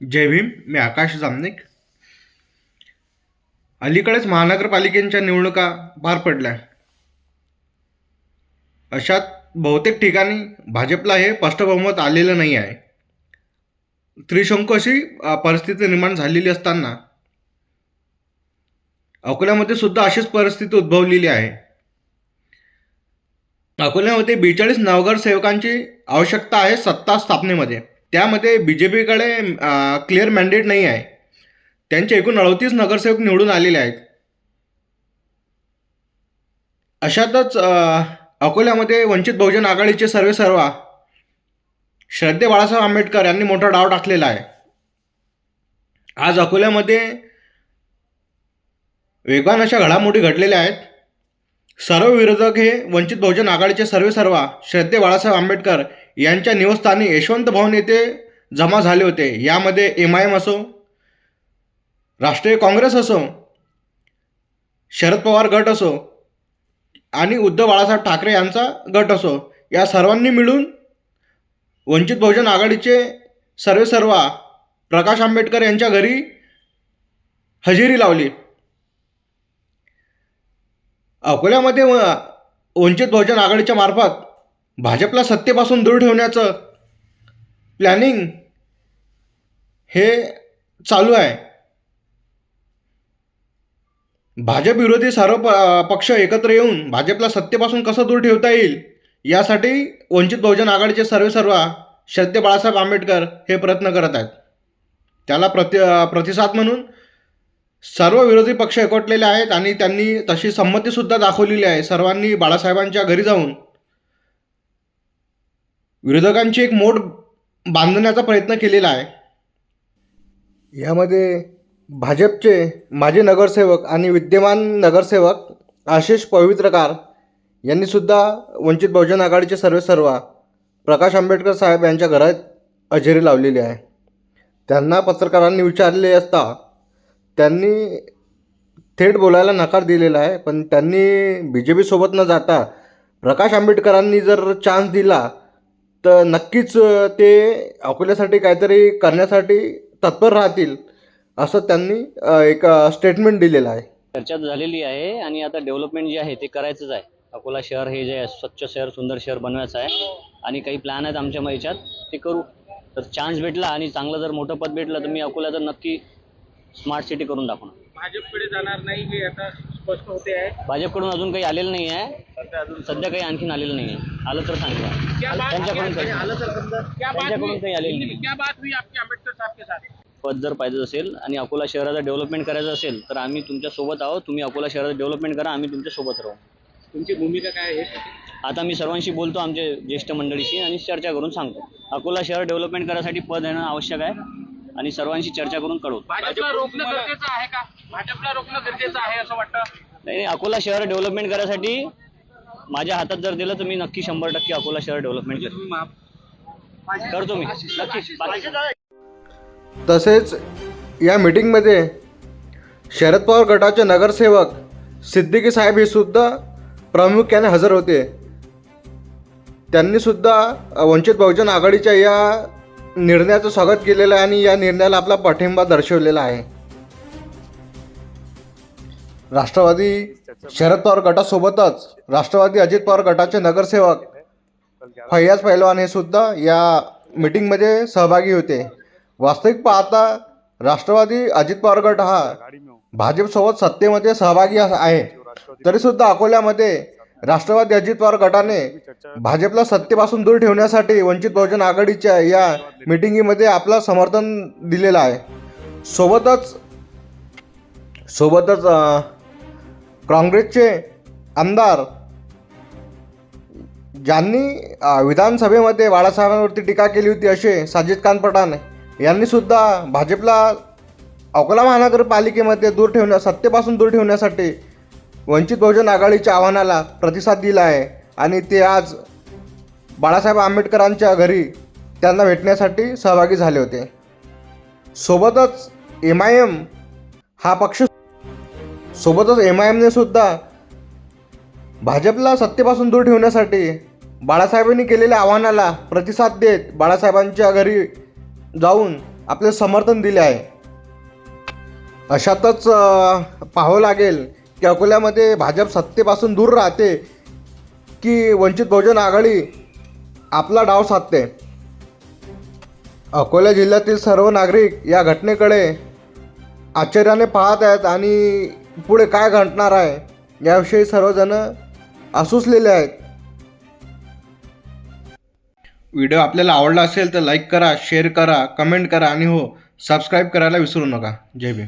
जय भीम मी आकाश जामनिक. अलीकडेच महानगरपालिकेच्या निवडणुका पार पडल्या. अशात बहुतेक ठिकाणी भाजपला हे स्पष्ट बहुमत आलेलं नाही आहे. त्रिशंकू अशी परिस्थिती निर्माण झालेली असताना अकोल्यामध्ये सुद्धा अशीच परिस्थिती उद्भवलेली आहे. अकोल्यामध्ये बेचाळीस नवगरसेवकांची आवश्यकता आहे सत्ता स्थापनेमध्ये. त्यामध्ये बी जे पीकडे क्लिअर मॅन्डेट नाही आहे. त्यांचे एकूण अडतीस नगरसेवक निवडून आलेले आहेत. अशातच अकोल्यामध्ये वंचित बहुजन आघाडीचे सर्वे सर्वा श्रद्धे बाळासाहेब आंबेडकर यांनी मोठा डाव टाकलेला आहे. आज अकोल्यामध्ये वेगवान अशा घडामोडी घडलेल्या आहेत. सर्व विरोधक हे वंचित बहुजन आघाडीचे सर्वे सर्वा श्रद्धे बाळासाहेब आंबेडकर यांच्या निवासस्थानी यशवंत भवन येथे जमा झाले होते. यामध्ये एम आय एम असो राष्ट्रीय काँग्रेस असो शरद पवार गट असो आणि उद्धव बाळासाहेब ठाकरे यांचा गट असो या सर्वांनी मिळून वंचित बहुजन आघाडीचे सर्वे सर्वा प्रकाश आंबेडकर यांच्या घरी हजेरी लावली. अकोल्यामध्ये वंचित बहुजन आघाडीच्या मार्फत भाजपला सत्तेपासून दूर ठेवण्याचं प्लॅनिंग हे चालू आहे. भाजप विरोधी सर्व प पक्ष एकत्र येऊन भाजपला सत्तेपासून कसं दूर ठेवता येईल यासाठी वंचित बहुजन आघाडीचे सर्वे सर्वा श्रद्धे बाळासाहेब आंबेडकर हे प्रयत्न करत आहेत. त्याला प्रति प्रतिसाद म्हणून सर्व विरोधी पक्ष एकवटलेले आहेत आणि त्यांनी तशी संमतीसुद्धा दाखवलेली आहे. सर्वांनी बाळासाहेबांच्या घरी जाऊन विरोधकांची एक मोठ बांधण्याचा प्रयत्न केलेला आहे. यामध्ये भाजपचे माजी नगरसेवक आणि विद्यमान नगरसेवक आशिष पवित्रकार यांनीसुद्धा वंचित बहुजन आघाडीचे सर्वे सर्वा प्रकाश आंबेडकर साहेब यांच्या घरात हजेरी लावलेली आहे. त्यांना पत्रकारांनी विचारले असता त्यांनी थेट बोलायला नकार दिलेला आहे पण त्यांनी बी जे पीसोबत न जाता प्रकाश आंबेडकरांनी जर चान्स दिला तर नक्कीच ते अकोल्यासाठी काहीतरी करण्यासाठी तत्पर राहतील असं त्यांनी एक स्टेटमेंट दिलेलं आहे. चर्चा झालेली आहे आणि आता डेव्हलपमेंट जे आहे ते करायचंच आहे. अकोला शहर हे जे आहे स्वच्छ शहर सुंदर शहर बनवायचं आहे. आणि काही प्लॅन आहेत आमच्या मग याच्यात ते करू. तर चान्स भेटला आणि चांगलं जर मोठं पद भेटलं तर मी अकोल्याचं नक्की स्मार्ट सिटी करून दाखवणार. भाजपकडे जाणार नाही हे आता स्पष्ट होते आहे. भाजपकडून अजून काही आलेलं नाही आहे. सध्या काही आणखीन आलेलं नाही आहे. आलं तर सांगा. त्यांच्याकडून त्यांच्याकडून काही आलेलं नाही. पद जर पाहिजे असेल आणि अकोला शहराचं डेव्हलपमेंट करायचं असेल तर आम्ही तुमच्यासोबत आहोत. तुम्ही अकोला शहराचं डेव्हलपमेंट करा आम्ही तुमच्यासोबत राहू. तुमची भूमिका काय आहे? आता मी सर्वांशी बोलतो आमचे ज्येष्ठ मंडळीशी आणि चर्चा करून सांगतो. अकोला शहर डेव्हलपमेंट करायसाठी पद येणं आवश्यक आहे आणि सर्वांशी चर्चा करून कळवतो. भाजपला रोखणं गरजेचं आहे का? भाजपला रोखणं गरजेचं आहे असं वाटतं? नाही नाही, अकोला शहर डेव्हलपमेंट करायसाठी माझ्या हातात जर दिलं तर मी नक्की शंभर टक्के अकोला शहर डेव्हलपमेंट करेन. करतो मी. नक्की. तसेच या मीटिंगमध्ये शरद पवार गटाचे नगरसेवक सिद्दीकी साहेब हे सुद्धा प्रामुख्याने हजर होते. त्यांनी सुद्धा वंचित बहुजन आघाडीच्या या निर्णयाचं स्वागत केलेलं आहे आणि या निर्णयाला आपला पाठिंबा दर्शवलेला आहे. राष्ट्रवादी शरद पवार गटासोबतच राष्ट्रवादी अजित पवार गटाचे नगरसेवक फैयाज पैलवान हे सुद्धा या मीटिंगमध्ये सहभागी होते. वास्तविक पाहता राष्ट्रवादी अजित पवार गट हा भाजपसोबत सत्तेमध्ये सहभागी आहे. तरीसुद्धा अकोल्यामध्ये राष्ट्रवादी अजित पवार गटाने भाजपला सत्तेपासून दूर ठेवण्यासाठी वंचित बहुजन आघाडीच्या या मिटिंगीमध्ये आपलं समर्थन दिलेलं आहे. सोबतच सोबतच काँग्रेसचे आमदार ज्यांनी विधानसभेमध्ये बाळासाहेबांवरती टीका केली होती असे साजिद खान पठाण यांनीसुद्धा भाजपला अकोला महानगरपालिकेमध्ये दूर ठेवण्या सत्तेपासून दूर ठेवण्यासाठी वंचित बहुजन आघाडीच्या आव्हानाला प्रतिसाद दिला आहे. आणि ते आज बाळासाहेब आंबेडकरांच्या घरी त्यांना भेटण्यासाठी सहभागी झाले होते. सोबतच एम आय एम हा पक्ष सोबतच एम आय एमने सुद्धा भाजपला सत्तेपासून दूर ठेवण्यासाठी बाळासाहेबांनी केलेल्या आव्हानाला प्रतिसाद देत बाळासाहेबांच्या घरी जाऊन आपले समर्थन दिले आहे. अशातच पाहावं लागेल की अकोल्यामध्ये भाजप सत्तेपासून दूर राहते की वंचित बहुजन आघाडी आपला डाव साधते. अकोला जिल्ह्यातील सर्व नागरिक या घटनेकडे आश्चर्याने पाहत आहेत आणि पुढे काय घडणार आहे याविषयी सर्वजण आसुसलेले आहेत. व्हिडिओ आपल्याला आवडला असेल तर लाईक करा शेअर करा कमेंट करा आणि हो सबस्क्राईब करायला विसरू नका. जय भीम.